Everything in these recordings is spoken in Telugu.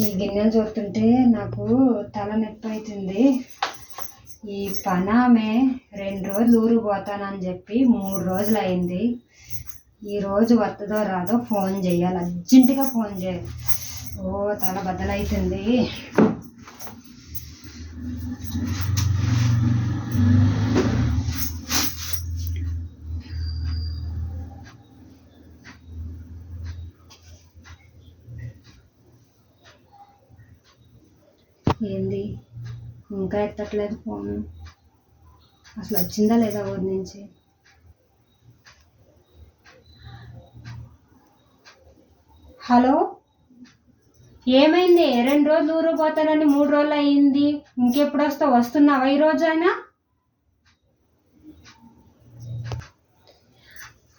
ఈ గిన్నెలు చూస్తుంటే నాకు తల నొప్పి అవుతుంది ఈ పని ఆమె రెండు రోజులు ఊరు పోతానని చెప్పి మూడు రోజులు అయింది. ఈరోజు వస్తుందో రాదో ఫోన్ చేయాలి. అర్జెంటుగా ఫోన్ చేయాలి. ఓ తల బద్దలవుతుంది ఏంది? ఇంకా ఎత్తట్లేదు ఫోన్. అసలు వచ్చిందా లేదా ఊరి నుంచి? హలో? ఏమైంది? రెండు రోజులు ఊరు పోతానని మూడు రోజులు అయింది ఇంకెప్పుడు వస్తావు? వస్తున్నావా ఈ రోజైనా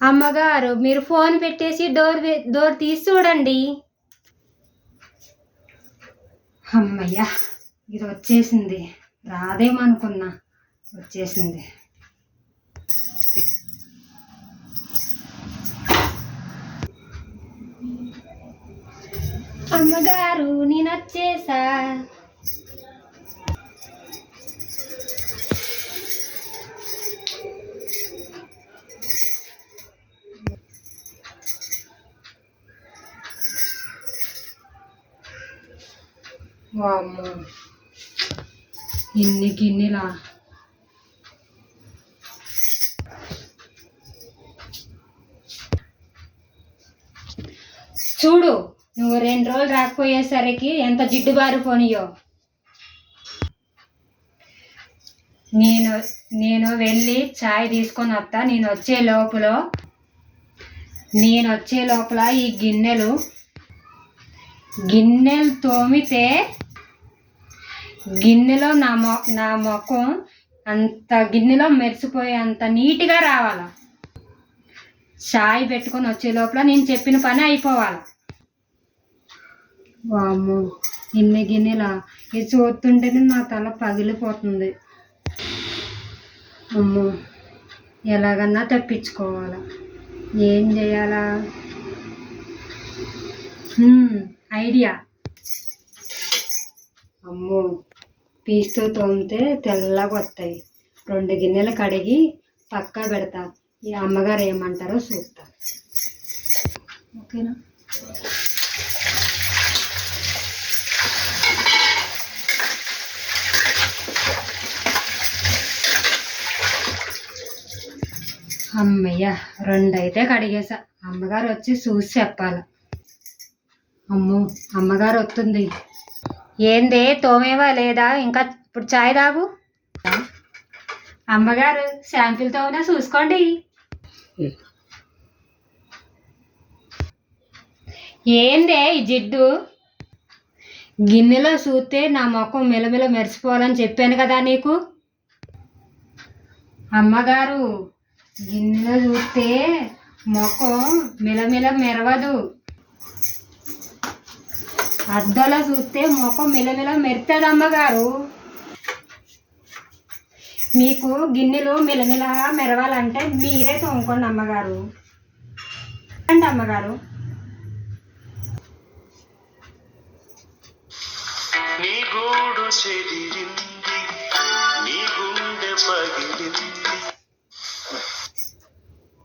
అమ్మగారు మీరు ఫోన్ పెట్టేసి డోర్ డోర్ తీసి చూడండి. అమ్మయ్యా ఇది వచ్చేసింది. రాదేమనుకున్నా వచ్చేసింది. అమ్మగారు నేను వామ్మో. ఇన్ని గిన్నెలా. చూడు నువ్వు రెండు రోజులు రాకపోయేసరికి ఎంత జిడ్డు బారిపోనియో నేను నేను వెళ్ళి చాయ్ తీసుకొని వస్తా నేను వచ్చే లోపల నేను వచ్చే లోపల ఈ గిన్నెలు గిన్నెలు తోమితే Hmm. గిన్నెలో నా మొ నా ముఖం అంత గిన్నెలో మెరిసిపోయే అంత నీట్గా రావాల. చాయ్ పెట్టుకొని వచ్చే లోపల నేను చెప్పిన పని అయిపోవాలి. వామ్మో ఇన్ని గిన్నెలా? ఇది చూస్తుంటేనే నా తల పగిలిపోతుంది. అమ్మో ఎలాగన్నా తప్పించుకోవాలా. ఏం చేయాలా? Hmm, ఐడియా అమ్మో. పీస్తో తోమితే తెల్లగా వస్తాయి. రెండు గిన్నెలు కడిగి పక్కా పెడతా. ఈ అమ్మగారు ఏమంటారో చూస్తా. ఓకేనా? అమ్మయ్య రెండు అయితే కడిగేసా. అమ్మగారు వచ్చి చూసి చెప్పాలి. అమ్మో అమ్మగారు వస్తుంది. ఏందే తోమేవా లేదా? ఇంకా ఇప్పుడు చాయ్ తాగు. అమ్మగారు శాంపిల్ తోమినా చూసుకోండి. ఏందే ఈ జిడ్డు? గిన్నెలో చూస్తే నా ముఖం మెలమెల మెరిసిపోవాలని చెప్పాను కదా నీకు? అమ్మగారు గిన్నెలో చూస్తే ముఖం మెలమెల మెరవదు. అద్దంలో చూస్తే మొఖం మెలమెల మెరుతుంది అమ్మగారు. మీకు గిన్నెలు మెలమెల మెరవాలంటే మీరే తోముకోండి అమ్మగారు. అండి అమ్మగారు. నీ గూడు చెదిరింది నీ గుండె పగిలింది.